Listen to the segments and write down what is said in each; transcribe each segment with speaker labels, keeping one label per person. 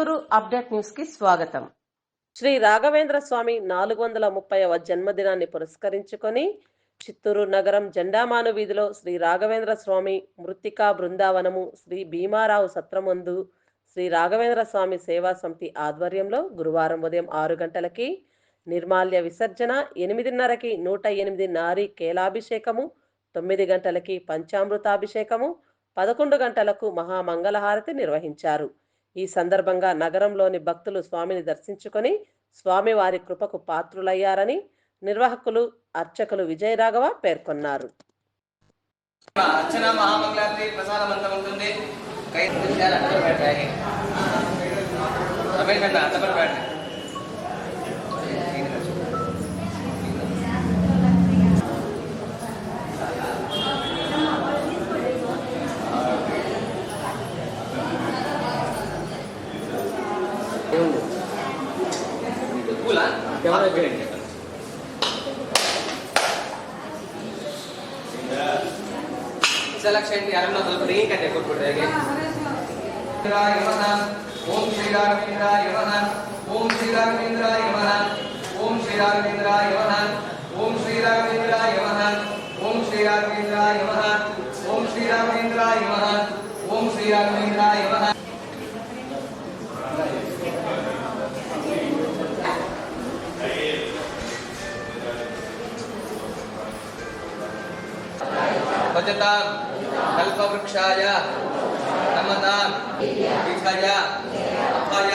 Speaker 1: Chittoor update న్యూస్కి స్వాగతం.
Speaker 2: శ్రీ రాఘవేంద్ర స్వామి నాలుగు వందల ముప్పైవ జన్మదినాన్ని పురస్కరించుకొని చిత్తూరు నగరం జెండామాను వీధిలో శ్రీ రాఘవేంద్ర స్వామి మృత్తికా బృందావనము శ్రీ భీమారావు సత్రమందు శ్రీ రాఘవేంద్ర స్వామి సేవా సమితి ఆధ్వర్యంలో గురువారం ఉదయం ఆరు గంటలకి నిర్మాల్య విసర్జన ఎనిమిదిన్నరకి నూట ఎనిమిది నారీ కేలాభిషేకము తొమ్మిది గంటలకి పంచామృతాభిషేకము పదకొండు గంటలకు మహామంగళహారతి నిర్వహించారు. ఈ సందర్భంగా నగరంలోని భక్తులు స్వామిని దర్శించుకొని స్వామివారి కృపకు పాత్రులయ్యారని నిర్వాహకులు అర్చకులు విజయరాఘవ పేర్కొన్నారు.
Speaker 3: అర్చన మహామంగళారతి ప్రసాదమంతం ఉంటుంది. क्या होना चाहिए ಸೆಲೆಕ್ಷನ್ ಯಾರನ್ನ ಸ್ವಲ್ಪ ರಿಂಗ್ ಅಂತ ಕೊಟ್ಬಿಟ್ರೆ ಹೇಗೆ ಯಮನ ಓಂ ಶ್ರೀರಾಘವೇಂದ್ರ ಯಮನ ಓಂ ಶ್ರೀರಾಘವೇಂದ್ರ ಯಮನ ಓಂ ಶ್ರೀರಾಘವೇಂದ್ರ ಯಮನ ಓಂ ಶ್ರೀರಾಘವೇಂದ್ರ ಯಮನ ಓಂ ಶ್ರೀರಾಘವೇಂದ್ರ ಯಮನ ಓಂ ಶ್ರೀರಾಘವೇಂದ್ರ ಯಮನ ಓಂ ಶ್ರೀರಾಘವೇಂದ್ರ ಯಮನ भजतां कल्पवृक्षाय नमतां अभय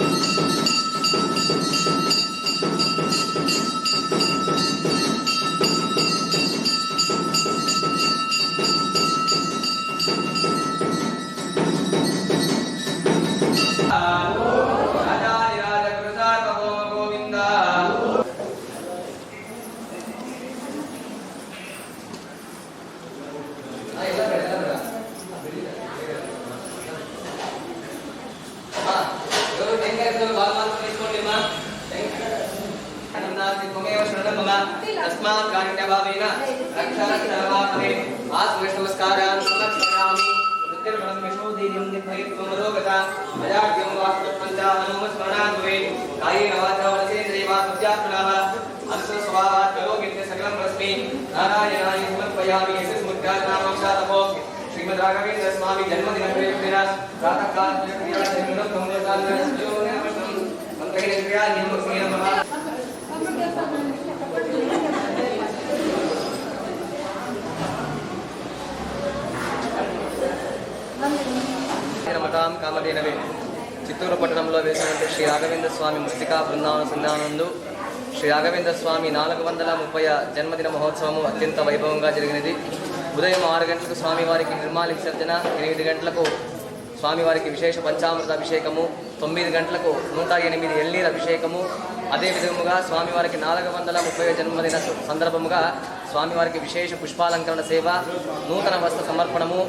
Speaker 3: Thank you. त्वमेव शरणं मम तस्मात् कारुण्यभावेन रक्षाक्षरवापहे आत्मनमस्कारान् समर्पयामि। नृत्यर्वणं यशोधीर्यं निर्भयत्वं रोगता मयाढ्यं वास्तवञ्च हनुमस्मरणात् भवेत् कायेन वाचा मनसेन्द्रैवा सत्यात्मनः। अर्थस्वाहात्करोगित्य सकलं रश्मि नारायणाय समर्पयामि यशस्मुद्रानामक्षातपो श्रीमद् राघवेन्द्रस्वामी जन्मदिनप्रयुक्तेन प्रातःकालक्रिया जन्मं कमलकालस्य मंत्रेण क्रिया नियमक्रिया महा శ్రీరామ్ కామధేనవే చిత్తూరు పట్టణంలో వేసినటువంటి శ్రీ రాఘవేంద్ర స్వామి ముస్తికా బృందావన సంధానందు శ్రీ రాఘవేంద్ర స్వామి నాలుగు వందల ముప్పై జన్మదిన మహోత్సవము అత్యంత వైభవంగా జరిగినది. ఉదయం ఆరు గంటలకు స్వామివారికి నిర్మాలి విసర్జన ఎనిమిది గంటలకు స్వామివారికి విశేష పంచామృత అభిషేకము తొమ్మిది గంటలకు నూట ఎనిమిది ఎల్నీర్ అభిషేకము. అదే విధముగా స్వామివారికి నాలుగు వందల ముప్పై జన్మదిన సందర్భముగా స్వామివారికి విశేష పుష్పాలంకరణ సేవ నూతన వస్త్ర సమర్పణము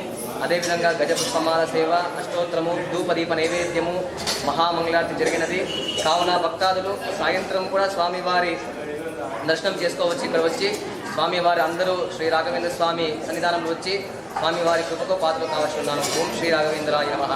Speaker 3: అదేవిధంగా గజపుష్పమాల సేవ అష్టోత్తరము ధూపదీప నైవేద్యము మహామంగళార్తి జరిగినది. కావున భక్తాదులు సాయంత్రం కూడా స్వామివారి దర్శనం చేసుకోవచ్చు ఇక్కడ వచ్చి స్వామివారి అందరూ శ్రీ రాఘవేంద్ర స్వామి సన్నిధానంలో వచ్చి స్వామివారి కృపకు పాత్ర కావచ్చు ఉన్నాను. ఓం శ్రీ రాఘవేంద్రాయ నమః.